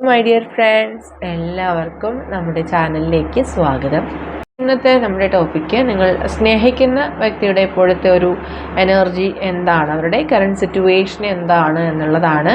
My dear friends എല്ലാവർക്കും നമ്മുടെ ചാനലിലേക്ക് സ്വാഗതം. ഇന്നത്തെ നമ്മുടെ ടോപ്പിക്ക് നിങ്ങൾ സ്നേഹിക്കുന്ന വ്യക്തിയുടെ ഇപ്പോഴത്തെ ഒരു എനർജി എന്താണ്? അവരുടെ കറണ്ട് സിറ്റുവേഷൻ എന്താണ് എന്നുള്ളതാണ്.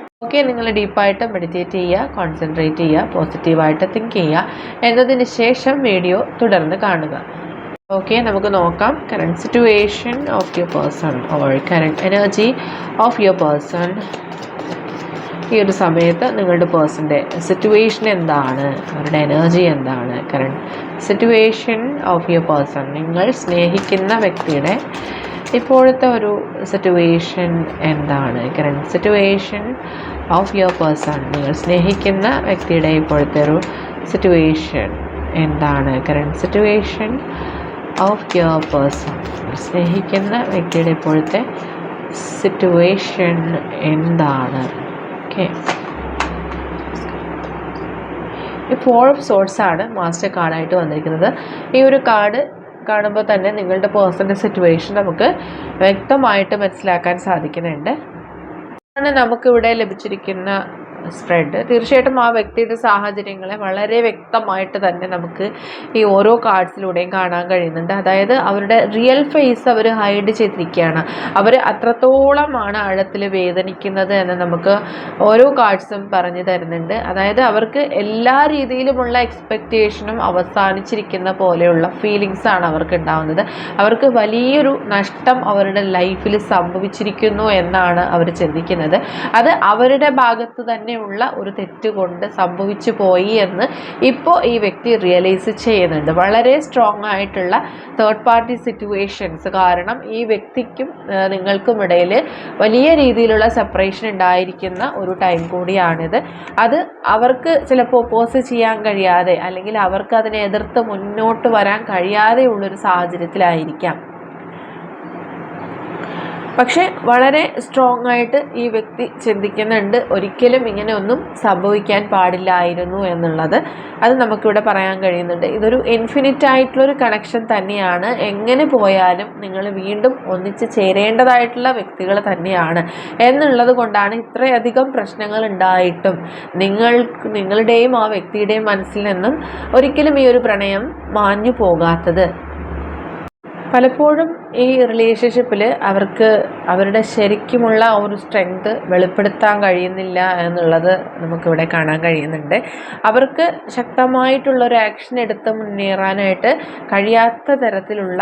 ഓക്കെ നിങ്ങൾ ഡീപ്പായിട്ട് മെഡിറ്റേറ്റ് ചെയ്യുക കോൺസെൻട്രേറ്റ് ചെയ്യുക പോസിറ്റീവായിട്ട് തിങ്ക് ചെയ്യുക. എന്നതിന് ശേഷം വീഡിയോ തുടർന്ന് കാണുക. ഓക്കെ നമുക്ക് നോക്കാം. Current situation of your person or current energy of your person ഈ ഒരു സമയത്ത് നിങ്ങളുടെ പേഴ്സന്റെ സിറ്റുവേഷൻ എന്താണ്? അവരുടെ എനർജി എന്താണ്? Current situation of your person നിങ്ങൾ സ്നേഹിക്കുന്ന വ്യക്തിയുടെ ഇപ്പോഴത്തെ ഒരു സിറ്റുവേഷൻ എന്താണ്? Current situation of your person നിങ്ങൾ സ്നേഹിക്കുന്ന വ്യക്തിയുടെ ഇപ്പോഴത്തെ ഒരു സിറ്റുവേഷൻ എന്താണ്? Current situation of your person സ്നേഹിക്കുന്ന വ്യക്തിയുടെ ഇപ്പോഴത്തെ സിറ്റുവേഷൻ എന്താണ്? ഓക്കെ ഈ ഫോർ ഓഫ് ആണ് മാസ്റ്റർ കാർഡായിട്ട് വന്നിരിക്കുന്നത്. ഈ ഒരു കാർഡ് കാണുമ്പോൾ തന്നെ നിങ്ങളുടെ പേഴ്സണൽ സിറ്റുവേഷൻ നമുക്ക് വ്യക്തമായിട്ട് മനസ്സിലാക്കാൻ സാധിക്കുന്നുണ്ട്. ആണ് നമുക്കിവിടെ ലഭിച്ചിരിക്കുന്ന സ്പ്രെഡ് തീർച്ചയായിട്ടും ആ വ്യക്തിയുടെ സാഹചര്യങ്ങളെ വളരെ വ്യക്തമായിട്ട് തന്നെ നമുക്ക് ഈ ഓരോ കാർഡ്സിലൂടെയും കാണാൻ കഴിയുന്നുണ്ട്. അതായത് അവരുടെ റിയൽ ഫേസ് അവർ ഹൈഡ് ചെയ്തിരിക്കുകയാണ്. അവർ അത്രത്തോളമാണ് ആഴത്തിൽ വേദനിക്കുന്നത് എന്ന് നമുക്ക് ഓരോ കാർഡ്സും പറഞ്ഞു തരുന്നുണ്ട്. അതായത് അവർക്ക് എല്ലാ രീതിയിലുമുള്ള എക്സ്പെക്റ്റേഷനും അവസാനിച്ചിരിക്കുന്ന പോലെയുള്ള ഫീലിങ്സ് ആണ് അവർക്ക് ഉണ്ടാകുന്നത് അവർക്ക് വലിയൊരു നഷ്ടം അവരുടെ ലൈഫിൽ സംഭവിച്ചിരിക്കുന്നു എന്നാണ് അവർ ചിന്തിക്കുന്നത്. അത് അവരുടെ ഭാഗത്ത് തന്നെ തന്നെയുള്ള ഒരു തെറ്റ് കൊണ്ട് സംഭവിച്ചു പോയി എന്ന് ഇപ്പോൾ ഈ വ്യക്തി റിയലൈസ് ചെയ്യുന്നുണ്ട്. വളരെ സ്ട്രോങ് ആയിട്ടുള്ള തേർഡ് പാർട്ടി സിറ്റുവേഷൻസ് കാരണം ഈ വ്യക്തിക്കും നിങ്ങൾക്കും ഇടയിൽ വലിയ രീതിയിലുള്ള സെപ്പറേഷൻ ഉണ്ടായിരിക്കുന്ന ഒരു ടൈം കൂടിയാണിത്. അത് അവർക്ക് ചിലപ്പോൾ ഒപ്പോസ് ചെയ്യാൻ കഴിയാതെ അല്ലെങ്കിൽ അവർക്ക് അതിനെ എതിർത്ത് മുന്നോട്ട് വരാൻ കഴിയാതെയുള്ളൊരു സാഹചര്യത്തിലായിരിക്കാം. പക്ഷേ വളരെ സ്ട്രോങ് ആയിട്ട് ഈ വ്യക്തി ചിന്തിക്കുന്നുണ്ട്. ഒരിക്കലും ഇങ്ങനെ ഒന്നും സംഭവിക്കാൻ പാടില്ലായിരുന്നു എന്നുള്ളത് അത് നമുക്കിവിടെ പറയാൻ കഴിയുന്നുണ്ട്. ഇതൊരു ഇൻഫിനിറ്റ് ആയിട്ടുള്ളൊരു കണക്ഷൻ തന്നെയാണ്. എങ്ങനെ പോയാലും നിങ്ങൾ വീണ്ടും ഒന്നിച്ച് ചേരേണ്ടതായിട്ടുള്ള വ്യക്തികൾ തന്നെയാണ്. എന്നുള്ളത് കൊണ്ടാണ് ഇത്രയധികം പ്രശ്നങ്ങൾ ഉണ്ടായിട്ടും നിങ്ങൾ നിങ്ങളുടെയും ആ വ്യക്തിയുടെയും മനസ്സിൽ നിന്നും ഒരിക്കലും ഈ ഒരു പ്രണയം മാഞ്ഞു പോകാത്തത്. പലപ്പോഴും ഈ റിലേഷൻഷിപ്പിൽ അവർക്ക് അവരുടെ ശരിക്കുമുള്ള ഒരു സ്ട്രെങ്ത് വെളിപ്പെടുത്താൻ കഴിയുന്നില്ല എന്നുള്ളത് നമുക്കിവിടെ കാണാൻ കഴിയുന്നുണ്ട്. അവർക്ക് ശക്തമായിട്ടുള്ളൊരു ആക്ഷൻ എടുത്ത് മുന്നേറാനായിട്ട് കഴിയാത്ത തരത്തിലുള്ള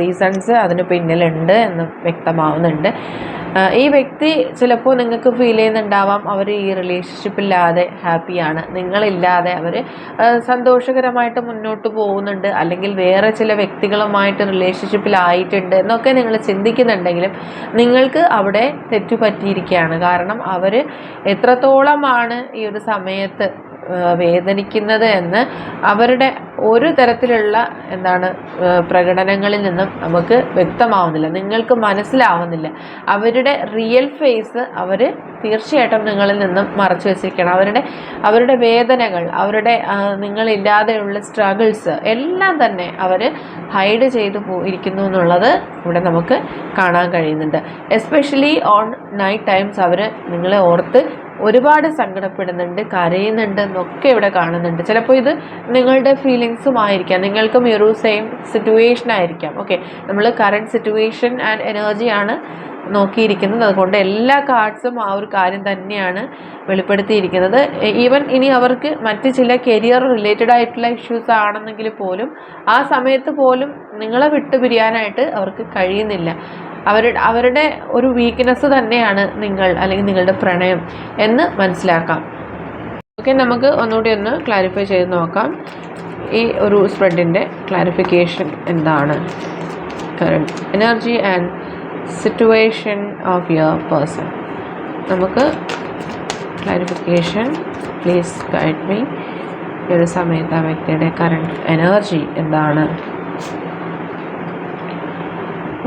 റീസൺസ് അതിന് പിന്നിലുണ്ട് എന്ന് വ്യക്തമാവുന്നുണ്ട്. ഈ വ്യക്തി ചിലപ്പോൾ നിങ്ങൾക്ക് ഫീൽ ചെയ്യുന്നുണ്ടാവാം അവർ ഈ റിലേഷൻഷിപ്പില്ലാതെ ഹാപ്പിയാണ് നിങ്ങളില്ലാതെ അവർ സന്തോഷകരമായിട്ട് മുന്നോട്ട് പോകുന്നുണ്ട്. അല്ലെങ്കിൽ വേറെ ചില വ്യക്തികളുമായിട്ട് റിലേഷൻഷിപ്പിലായിട്ടുണ്ട് എന്നൊക്കെ നിങ്ങൾ ചിന്തിക്കുന്നുണ്ടെങ്കിലും നിങ്ങൾക്ക് അവിടെ തെറ്റുപറ്റിയിരിക്കുകയാണ്. കാരണം അവർ എത്രത്തോളമാണ് ഈ ഒരു സമയത്ത് വേദനിക്കുന്നത് എന്ന് അവരുടെ ഒരു തരത്തിലുള്ള എന്താണ് പ്രകടനങ്ങളിൽ നിന്നും നമുക്ക് വ്യക്തമാവുന്നില്ല. നിങ്ങൾക്ക് മനസ്സിലാവുന്നില്ല. അവരുടെ റിയൽ ഫേസ് അവർ തീർച്ചയായിട്ടും നിങ്ങളിൽ നിന്നും മറച്ചു വെച്ചിരിക്കണം. അവരുടെ അവരുടെ വേദനകൾ അവരുടെ നിങ്ങളില്ലാതെയുള്ള സ്ട്രഗിൾസ് എല്ലാം തന്നെ അവർ ഹൈഡ് ചെയ്തു പോയിരിക്കുന്നു എന്നുള്ളത് ഇവിടെ നമുക്ക് കാണാൻ കഴിയുന്നുണ്ട്. എസ്പെഷ്യലി ഓൺ നൈറ്റ് ടൈംസ് അവർ നിങ്ങളെ ഓർത്ത് ഒരുപാട് സങ്കടപ്പെടുന്നുണ്ട് കരയുന്നുണ്ട് എന്നൊക്കെ ഇവിടെ കാണുന്നുണ്ട്. ചിലപ്പോൾ ഇത് നിങ്ങളുടെ ഫീലിങ്സും ആയിരിക്കാം. നിങ്ങൾക്കും ഈ ഒരു സെയിം സിറ്റുവേഷൻ ആയിരിക്കാം. ഓക്കെ നമ്മൾ കറണ്ട് സിറ്റുവേഷൻ ആൻഡ് എനർജിയാണ് നോക്കിയിരിക്കുന്നത്. അതുകൊണ്ട് എല്ലാ കാർഡ്സും ആ ഒരു കാര്യം തന്നെയാണ് വെളിപ്പെടുത്തിയിരിക്കുന്നത്. ഈവൻ ഇനി അവർക്ക് മറ്റ് ചില കരിയർ റിലേറ്റഡ് ആയിട്ടുള്ള ഇഷ്യൂസ് ആണെന്നെങ്കിൽ പോലും ആ സമയത്ത് പോലും നിങ്ങളെ വിട്ടുപിരിയാനായിട്ട് അവർക്ക് കഴിയുന്നില്ല. അവരുടെ അവരുടെ ഒരു വീക്ക്നെസ് തന്നെയാണ് നിങ്ങൾ അല്ലെങ്കിൽ നിങ്ങളുടെ പ്രണയം എന്ന് മനസ്സിലാക്കാം. ഓക്കെ നമുക്ക് ഒന്നുകൂടി ഒന്ന് ക്ലാരിഫൈ ചെയ്ത് നോക്കാം. ഈ ഒരു സ്പ്രെഡിന്റെ ക്ലാരിഫിക്കേഷൻ എന്താണ്? Current energy and situation of your person നമുക്ക് ക്ലാരിഫിക്കേഷൻ പ്ലീസ് ഗൈഡ് മീ ഈ ഒരു സമയത്ത് ആ വ്യക്തിയുടെ കറണ്ട് എനർജി എന്താണ്?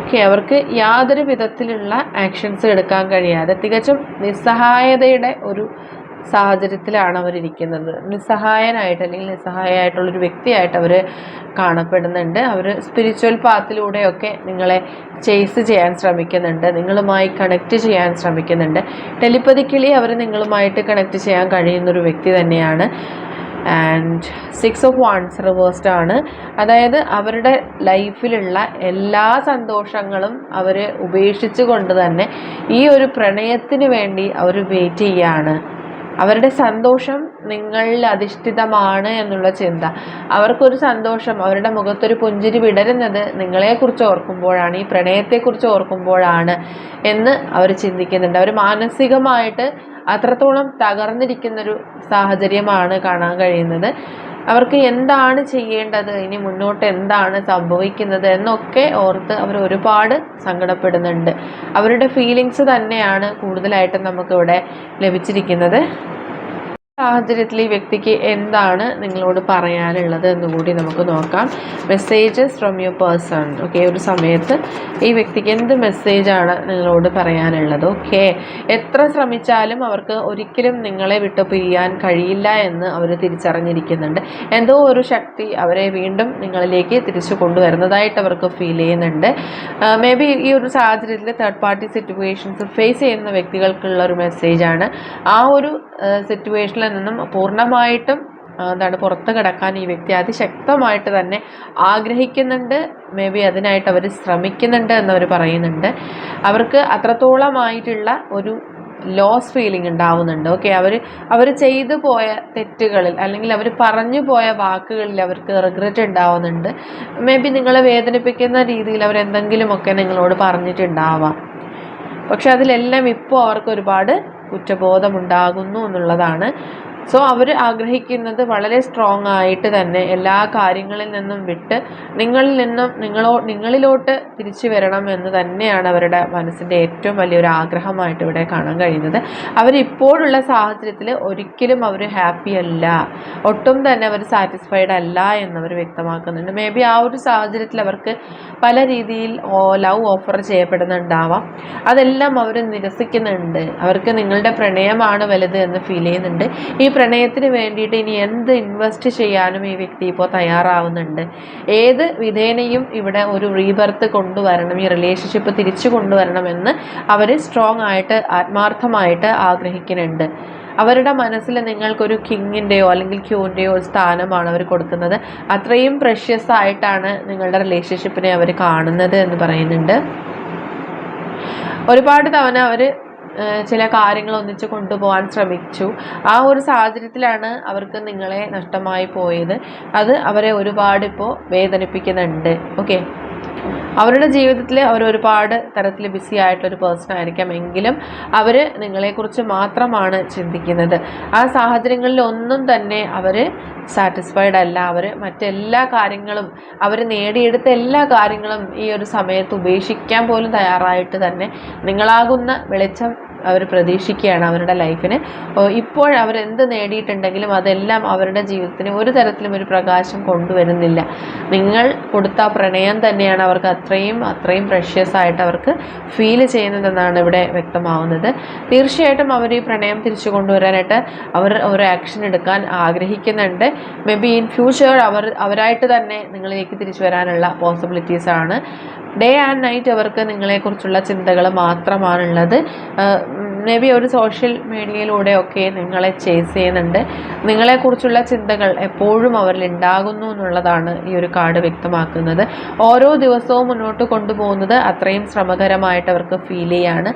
ഓക്കെ അവർക്ക് യാതൊരു വിധത്തിലുള്ള ആക്ഷൻസ് എടുക്കാൻ കഴിയാതെ തികച്ചും നിസ്സഹായതയുടെ ഒരു സാഹചര്യത്തിലാണ് അവരിരിക്കുന്നത് നിസ്സഹായനായിട്ട് അല്ലെങ്കിൽ നിസ്സഹായമായിട്ടുള്ളൊരു വ്യക്തിയായിട്ട് അവർ കാണപ്പെടുന്നുണ്ട്. അവർ സ്പിരിച്വൽ പാത്തിലൂടെയൊക്കെ നിങ്ങളെ ചേസ് ചെയ്യാൻ ശ്രമിക്കുന്നുണ്ട്. നിങ്ങളുമായി കണക്റ്റ് ചെയ്യാൻ ശ്രമിക്കുന്നുണ്ട്. ടെലിപ്പതിക്കലി അവർ നിങ്ങളുമായിട്ട് കണക്റ്റ് ചെയ്യാൻ കഴിയുന്നൊരു വ്യക്തി തന്നെയാണ്. And six of wands reversed ആണ്. അതായത് അവരുടെ ലൈഫിലുള്ള എല്ലാ സന്തോഷങ്ങളും അവർ ഉപേക്ഷിച്ച് കൊണ്ട് തന്നെ ഈ ഒരു പ്രണയത്തിന് വേണ്ടി അവർ വെയിറ്റ് ചെയ്യാണ്. അവരുടെ സന്തോഷം നിങ്ങളിൽ അധിഷ്ഠിതമാണ് എന്നുള്ള ചിന്ത. അവർക്കൊരു സന്തോഷം അവരുടെ മുഖത്തൊരു പുഞ്ചിരി വിടരുന്നത് നിങ്ങളെക്കുറിച്ച് ഓർക്കുമ്പോഴാണ് ഈ പ്രണയത്തെക്കുറിച്ച് ഓർക്കുമ്പോഴാണ് എന്ന് അവർ ചിന്തിക്കുന്നുണ്ട്. അവർ മാനസികമായിട്ട് അത്രത്തോളം തകർന്നിരിക്കുന്നൊരു സാഹചര്യമാണ് കാണാൻ കഴിയുന്നത്. അവർക്ക് എന്താണ് ചെയ്യേണ്ടത്? ഇനി മുന്നോട്ട് എന്താണ് സംഭവിക്കുന്നത് എന്നൊക്കെ ഓർത്ത് അവർ ഒരുപാട് സങ്കടപ്പെടുന്നുണ്ട്. അവരുടെ ഫീലിങ്സ് തന്നെയാണ് കൂടുതലായിട്ടും നമുക്കിവിടെ ലഭിച്ചിരിക്കുന്നത്. സാഹചര്യത്തിൽ ഈ വ്യക്തിക്ക് എന്താണ് നിങ്ങളോട് പറയാനുള്ളത് എന്നുകൂടി നമുക്ക് നോക്കാം. Messages from your person okay ഒരു സമയത്ത് ഈ വ്യക്തിക്ക് എന്ത് മെസ്സേജാണ് നിങ്ങളോട് പറയാനുള്ളത്? ഓക്കെ എത്ര ശ്രമിച്ചാലും അവർക്ക് ഒരിക്കലും നിങ്ങളെ വിട്ടു പിരിയാൻ കഴിയില്ല എന്ന് അവർ തിരിച്ചറിഞ്ഞിരിക്കുന്നുണ്ട്. എന്തോ ഒരു ശക്തി അവരെ വീണ്ടും നിങ്ങളിലേക്ക് തിരിച്ചു കൊണ്ടുവരുന്നതായിട്ട് അവർക്ക് ഫീൽ ചെയ്യുന്നുണ്ട്. മേ ബി ഈ ഒരു സാഹചര്യത്തിൽ തേർഡ് പാർട്ടി സിറ്റുവേഷൻസ് ഫേസ് ചെയ്യുന്ന വ്യക്തികൾക്കുള്ള ഒരു മെസ്സേജാണ് ആ ഒരു സിറ്റുവേഷനിൽ നിന്നും പൂർണമായിട്ടും എന്താണ് പുറത്ത് കിടക്കാൻ ഈ വ്യക്തി അതിശക്തമായിട്ട് തന്നെ ആഗ്രഹിക്കുന്നുണ്ട്. മേ ബി അതിനായിട്ട് അവർ ശ്രമിക്കുന്നുണ്ട് എന്നവർ പറയുന്നുണ്ട്. അവർക്ക് അത്രത്തോളമായിട്ടുള്ള ഒരു ലോസ് ഫീലിംഗ് ഉണ്ടാവുന്നുണ്ട്. ഓക്കെ അവർ അവർ ചെയ്തു പോയ തെറ്റുകളിൽ അല്ലെങ്കിൽ അവർ പറഞ്ഞു പോയ വാക്കുകളിൽ അവർക്ക് റിഗ്രറ്റ് ഉണ്ടാവുന്നുണ്ട്. മേ ബി നിങ്ങളെ വേദനിപ്പിക്കുന്ന രീതിയിൽ അവർ എന്തെങ്കിലുമൊക്കെ നിങ്ങളോട് പറഞ്ഞിട്ടുണ്ടാവാം. പക്ഷെ അതിലെല്ലാം ഇപ്പോൾ അവർക്ക് ഒരുപാട് കുറ്റബോധമുണ്ടാകുന്നു എന്നുള്ളതാണ് സോ അവർ ആഗ്രഹിക്കുന്നത് വളരെ സ്ട്രോങ് ആയിട്ട് തന്നെ എല്ലാ കാര്യങ്ങളിൽ നിന്നും വിട്ട് നിങ്ങളിൽ നിന്നും നിങ്ങളോ നിങ്ങളിലോട്ട് തിരിച്ചു വരണം എന്ന് തന്നെയാണ് അവരുടെ മനസ്സിന്റെ ഏറ്റവും വലിയൊരു ആഗ്രഹമായിട്ട് ഇവിടെ കാണാൻ കഴിയുന്നത്. അവരിപ്പോഴുള്ള സാഹചര്യത്തിൽ ഒരിക്കലും അവർ ഹാപ്പി അല്ല. ഒട്ടും തന്നെ അവർ സാറ്റിസ്ഫൈഡ് അല്ല എന്നവർ വ്യക്തമാക്കുന്നുണ്ട്. മേ ബി ആ ഒരു സാഹചര്യത്തിൽ അവർക്ക് പല രീതിയിൽ ലവ് ഓഫർ ചെയ്യപ്പെടുന്നുണ്ടാവാം. അതെല്ലാം അവർ നിരസിക്കുന്നുണ്ട്. അവർക്ക് നിങ്ങളുടെ പ്രണയമാണ് വലുത് എന്ന് ഫീൽ ചെയ്യുന്നുണ്ട്. ഈ പ്രണയത്തിന് വേണ്ടിയിട്ട് ഇനി എന്ത് ഇൻവെസ്റ്റ് ചെയ്യാനും ഈ വ്യക്തി ഇപ്പോൾ തയ്യാറാവുന്നുണ്ട്. ഏത് വിധേനയും ഇവിടെ ഒരു റീബർത്ത് കൊണ്ടുവരണം ഈ റിലേഷൻഷിപ്പ് തിരിച്ചു കൊണ്ടുവരണമെന്ന് അവർ സ്ട്രോങ് ആയിട്ട് ആത്മാർത്ഥമായിട്ട് ആഗ്രഹിക്കുന്നുണ്ട്. അവരുടെ മനസ്സിൽ നിങ്ങൾക്കൊരു കിങ്ങിന്റെയോ അല്ലെങ്കിൽ ക്യൂന്റെയോ സ്ഥാനമാണ് അവർ കൊടുക്കുന്നത്. അത്രയും പ്രഷ്യസ് ആയിട്ടാണ് നിങ്ങളുടെ റിലേഷൻഷിപ്പിനെ അവർ കാണുന്നത് എന്ന് പറയുന്നുണ്ട്. ഒരുപാട് തവണ അവർ ചില കാര്യങ്ങൾ ഒന്നിച്ച് കൊണ്ടുപോകാൻ ശ്രമിച്ചു. ആ ഒരു സാഹചര്യത്തിലാണ് അവർക്ക് നിങ്ങളെ നഷ്ടമായി പോയത്. അത് അവരെ ഒരുപാട് ഇപ്പോൾ വേദനിപ്പിക്കുന്നുണ്ട്. ഓക്കെ? അവരുടെ ജീവിതത്തിൽ അവർ ഒരുപാട് തരത്തിൽ ബിസി ആയിട്ടൊരു പേഴ്സൺ ആയിരിക്കാം എങ്കിലും അവർ നിങ്ങളെക്കുറിച്ച് മാത്രമാണ് ചിന്തിക്കുന്നത്. ആ സാഹചര്യങ്ങളിൽ ഒന്നും തന്നെ അവർ സാറ്റിസ്ഫൈഡ് അല്ല. അവർ മറ്റെല്ലാ കാര്യങ്ങളും അവർ നേടിയെടുത്ത എല്ലാ കാര്യങ്ങളും ഈ ഒരു സമയത്ത് ഉപേക്ഷിക്കാൻ പോലും തയ്യാറായിട്ട് തന്നെ നിങ്ങളാകുന്ന വെളിച്ചം അവർ പ്രതീക്ഷിക്കുകയാണ് അവരുടെ ലൈഫിന്. ഇപ്പോൾ അവരെന്ത് നേടിയിട്ടുണ്ടെങ്കിലും അതെല്ലാം അവരുടെ ജീവിതത്തിന് ഒരു തരത്തിലും ഒരു പ്രകാശം കൊണ്ടുവരുന്നില്ല. നിങ്ങൾ കൊടുത്ത പ്രണയം തന്നെയാണ് അവർക്ക് അത്രയും അത്രയും പ്രഷ്യസ് ആയിട്ട് അവർക്ക് ഫീൽ ചെയ്യുന്നതെന്നാണ് ഇവിടെ വ്യക്തമാവുന്നത്. തീർച്ചയായിട്ടും അവർ ഈ പ്രണയം തിരിച്ചു കൊണ്ടുവരാനായിട്ട് അവർ ഒരു ആക്ഷൻ എടുക്കാൻ ആഗ്രഹിക്കുന്നുണ്ട്. മേ ബി ഇൻ ഫ്യൂച്ചർ അവർ അവരായിട്ട് തന്നെ നിങ്ങളിലേക്ക് തിരിച്ചു വരാനുള്ള പോസിബിലിറ്റീസ് ആണ്. ഡേ ആൻഡ് നൈറ്റ് അവർക്ക് നിങ്ങളെക്കുറിച്ചുള്ള ചിന്തകൾ മാത്രമാണുള്ളത്. മേ ബി ഒരു സോഷ്യൽ മീഡിയയിലൂടെയൊക്കെ നിങ്ങളെ ചേസ് ചെയ്യുന്നുണ്ട്. നിങ്ങളെക്കുറിച്ചുള്ള ചിന്തകൾ എപ്പോഴും അവരിൽ ഉണ്ടാകുന്നു എന്നുള്ളതാണ് ഈ ഒരു കാർഡ് വ്യക്തമാക്കുന്നത്. ഓരോ ദിവസവും മുന്നോട്ട് കൊണ്ടുപോകുന്നത് അത്രയും ശ്രമകരമായിട്ട് അവർക്ക് ഫീൽ ചെയ്യാണ്.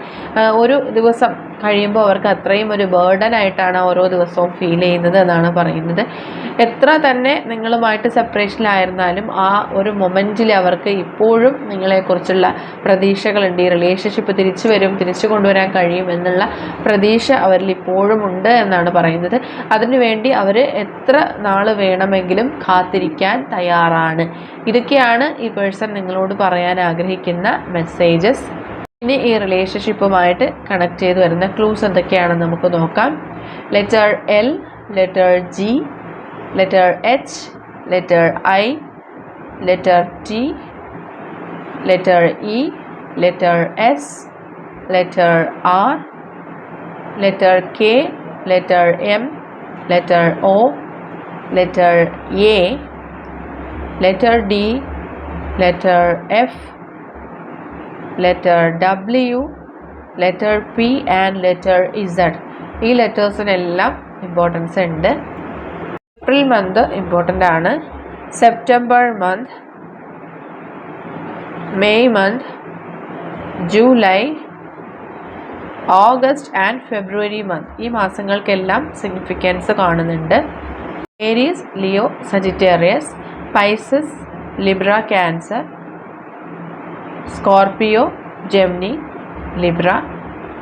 ഒരു ദിവസം കഴിയുമ്പോൾ അവർക്ക് അത്രയും ഒരു ബേർഡൻ ആയിട്ടാണ് ഓരോ ദിവസവും ഫീൽ ചെയ്യുന്നത് എന്നാണ് പറയുന്നത്. എത്ര തന്നെ നിങ്ങളുമായിട്ട് സെപ്പറേഷനിലായിരുന്നാലും ആ ഒരു മൊമെന്റിൽ അവർക്ക് ഇപ്പോഴും നിങ്ങളെക്കുറിച്ചുള്ള പ്രതീക്ഷകളുണ്ട്. ഈ റിലേഷൻഷിപ്പ് തിരിച്ചു വരും തിരിച്ചു കൊണ്ടുവരാൻ കഴിയും എന്നുള്ള പ്രതീക്ഷ അവരിൽ ഇപ്പോഴും ഉണ്ട് എന്നാണ് പറയുന്നത്. അതിനുവേണ്ടി അവർ എത്ര നാൾ വേണമെങ്കിലും കാത്തിരിക്കാൻ തയ്യാറാണ്. ഇതൊക്കെയാണ് ഈ പേഴ്സൺ നിങ്ങളോട് പറയാൻ ആഗ്രഹിക്കുന്ന മെസ്സേജസ് ഇനി ഈ റിലേഷൻഷിപ്പുമായിട്ട് കണക്ട് ചെയ്ത് വരുന്ന ക്ലൂസ് എന്തൊക്കെയാണെന്ന് നമുക്ക് നോക്കാം. Letter L letter G letter H, letter I, letter T, letter E, letter S, letter R, letter K, letter M, letter O, letter A, letter D, letter F, letter W, letter P and letter Z. ഈ ലെറ്റേഴ്സിനെല്ലാം importance ഉണ്ട് April month important ആണ്. September month May month July August and February month ഈ മാസങ്ങൾക്കെല്ലാം significance കാണുന്നുണ്ട്. Aries Leo Sagittarius Pisces Libra Cancer Scorpio Gemini Libra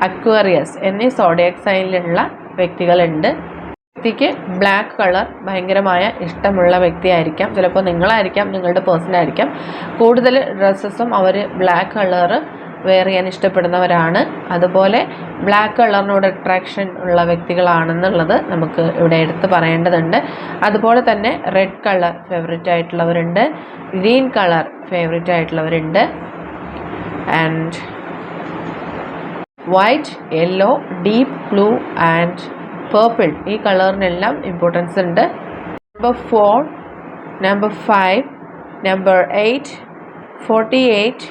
Aquarius എന്നീ zodiac സൈനിലുള്ള വ്യക്തികളുണ്ട്. വ്യക്തിക്ക് ബ്ലാക്ക് കളർ ഭയങ്കരമായ ഇഷ്ടമുള്ള വ്യക്തിയായിരിക്കാം. ചിലപ്പോൾ നിങ്ങളായിരിക്കാം നിങ്ങളുടെ പേഴ്സൺ ആയിരിക്കാം. കൂടുതൽ ഡ്രസ്സസും അവർ ബ്ലാക്ക് കളറ് വെയർ ചെയ്യാൻ ഇഷ്ടപ്പെടുന്നവരാണ്. അതുപോലെ ബ്ലാക്ക് കളറിനോട് അട്രാക്ഷൻ ഉള്ള വ്യക്തികളാണെന്നുള്ളത് നമുക്ക് ഇവിടെ എടുത്ത് പറയേണ്ടതുണ്ട്. അതുപോലെ തന്നെ റെഡ് കളർ ഫേവറേറ്റ് ആയിട്ടുള്ളവരുണ്ട് green colour favourite ആയിട്ടുള്ളവരുണ്ട് and white yellow deep blue and purple ഈ കളറിനെല്ലാം ഇമ്പോർട്ടൻസ് ഉണ്ട്. Number four number five number eight forty eight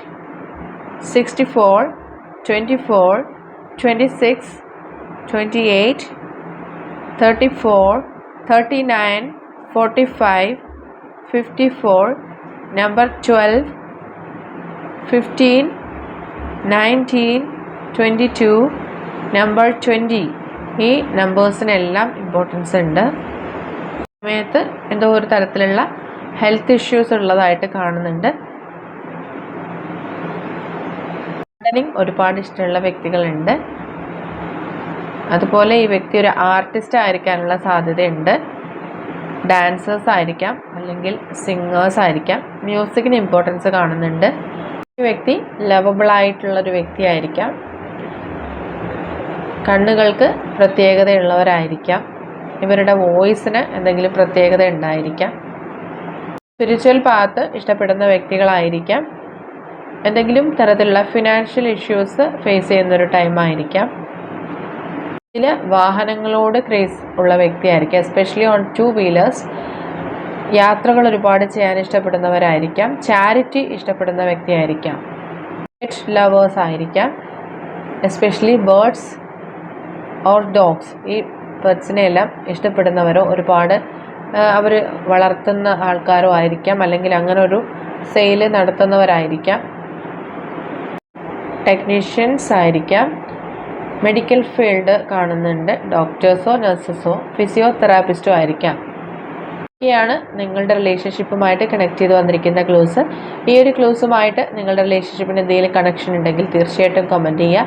sixty four twenty four twenty six twenty eight thirty four thirty nine forty five fifty four number twelve fifteen nineteen twenty two number twenty ഈ നമ്പേഴ്സിനെല്ലാം importance ഉണ്ട്. സമയത്ത് എന്തോ ഒരു തരത്തിലുള്ള health issues ഉള്ളതായിട്ട് കാണുന്നുണ്ട്. Gardening ഒരുപാട് ഇഷ്ടമുള്ള വ്യക്തികളുണ്ട്. അതുപോലെ ഈ വ്യക്തി ഒരു ആർട്ടിസ്റ്റ് ആയിരിക്കാനുള്ള സാധ്യതയുണ്ട്. ഡാൻസേഴ്സ് ആയിരിക്കാം അല്ലെങ്കിൽ സിംഗേഴ്സ് ആയിരിക്കാം. മ്യൂസിക്കിന് ഇമ്പോർട്ടൻസ് കാണുന്നുണ്ട്. ഈ വ്യക്തി ഒരു വ്യക്തിയായിരിക്കാം. കണ്ണുകൾക്ക് പ്രത്യേകതയുള്ളവരായിരിക്കാം. ഇവരുടെ വോയിസിന് എന്തെങ്കിലും പ്രത്യേകത ഉണ്ടായിരിക്കാം. സ്പിരിച്വൽ പാത്ത് ഇഷ്ടപ്പെടുന്ന വ്യക്തികളായിരിക്കാം. എന്തെങ്കിലും തരത്തിലുള്ള ഫിനാൻഷ്യൽ ഇഷ്യൂസ് ഫേസ് ചെയ്യുന്നൊരു ടൈമായിരിക്കാം ഇതിൽ വാഹനങ്ങളോട് ക്രേസ് ഉള്ള വ്യക്തിയായിരിക്കാം. Especially on two wheelers. യാത്രകൾ ഒരുപാട് ചെയ്യാൻ ഇഷ്ടപ്പെടുന്നവരായിരിക്കാം. ചാരിറ്റി ഇഷ്ടപ്പെടുന്ന വ്യക്തിയായിരിക്കാം. പെറ്റ് ലവേഴ്സ് ആയിരിക്കാം. Especially birds. ഓർ ഡോഗ്സ് ഈ പെറ്റ്സിനെ എല്ലാം ഇഷ്ടപ്പെടുന്നവരോ ഒരുപാട് അവർ വളർത്തുന്ന ആൾക്കാരോ ആയിരിക്കാം. അല്ലെങ്കിൽ അങ്ങനെ ഒരു സെയിൽ നടത്തുന്നവരായിരിക്കാം. ടെക്നീഷ്യൻസ് ആയിരിക്കാം. മെഡിക്കൽ ഫീൽഡ് കാണുന്നുണ്ട്. ഡോക്ടേഴ്സോ നഴ്സസോ ഫിസിയോതെറാപ്പിസ്റ്റോ ആയിരിക്കാം. ഇതൊക്കെയാണ് നിങ്ങളുടെ റിലേഷൻഷിപ്പുമായിട്ട് കണക്ട് ചെയ്ത് വന്നിരിക്കുന്ന ക്ലൂസ് ഈ ഒരു ക്ലൂസുമായിട്ട് നിങ്ങളുടെ റിലേഷൻഷിപ്പിന് എന്തെങ്കിലും കണക്ഷൻ ഉണ്ടെങ്കിൽ തീർച്ചയായിട്ടും കമന്റ് ചെയ്യുക.